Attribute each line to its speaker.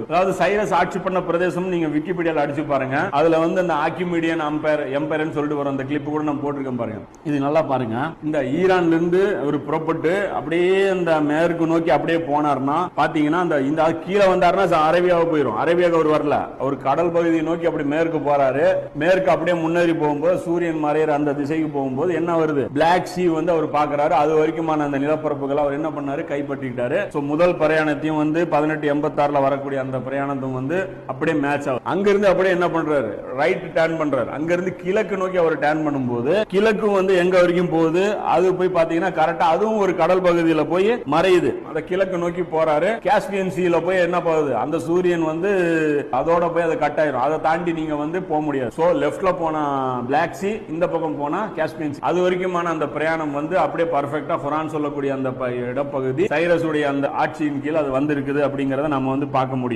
Speaker 1: அதாவது சைரஸ் ஆட்சி பண்ண பிரதேசம் நீங்க விக்கிபீடியால அடிச்சு பாருங்க. அதுல வந்து அந்த ஆக்கிமீடியன் அம்பையர் எம்பையர்னு சொல்லிட்டு வரும் அந்த கிளிப் கூட நான் போட்டிருக்கேன் பாருங்க. இது நல்லா பாருங்க. இந்த ஈரான்ல இருந்து அவர் புறப்பட்டு அப்படியே அந்த மேற்கு நோக்கி அப்படியே போனார்னா பாத்தீங்கன்னா அந்த இந்த கீழே வந்தாருன்னா அரேபியாவை போயிடும் அரேபியாவுக்கு அவர் வரல. அவர் கடல் பகுதியை நோக்கி அப்படி மேற்கு போறாரு. மேற்கு அப்படியே முன்னேறி போகும்போது சூரியன் மறையிற அந்த திசைக்கு போகும்போது என்ன வருது? பிளாக் சி வந்து அவர் பாக்குறாரு. அது வரைக்குமான அந்த நிலப்பரப்புகளை அவர் என்ன பண்ணாரு? கைப்பற்றிக்கிட்டாரு. சோ முதல் பிரயாணத்தையும் வந்து பதினெட்டு எண்பத்தாறுல வரக்கூடிய அந்த பிரயாணத்தும் வந்து அப்படியே மேட்ச் ஆகும். அங்க இருந்து அப்படியே என்ன பண்றாரு? ரைட் டேர்ன் பண்றாரு. அங்க இருந்து கிழக்கு நோக்கி அவர் டேர்ன் பண்ணும்போது கிழக்கும் வந்து எங்க வரைக்கும் போகுது? அது போய் பாத்தீங்கன்னா கரெக்டா அதுவும் ஒரு கடல் பகுதியில போய் மறையுது. அந்த கிழக்கு நோக்கி போறாரு. காஸ்பியன் சீல போய் என்ன போகுது அந்த சூரியன் வந்து அதோட போய் அதை கட் ஆயிரும். அதை தாண்டி நீங்க வந்து போக முடியாது. சோ லெஃப்ட்ல போனா பிளாக் சி இந்த பக்கம் போனா காஸ்பியன் சி அது வரைக்குமான அந்த பிரயாணம் வந்து அப்படியே பர்ஃபெக்டா ஃபுரான் சொல்லக்கூடிய அந்த ப- இடப்பகுதி சைரஸ் உடைய அந்த ஆட்சியின் கீழ் அது வந்திருக்குது அப்படிங்கறத நம்ம வந்து பார்க்க முடியும்.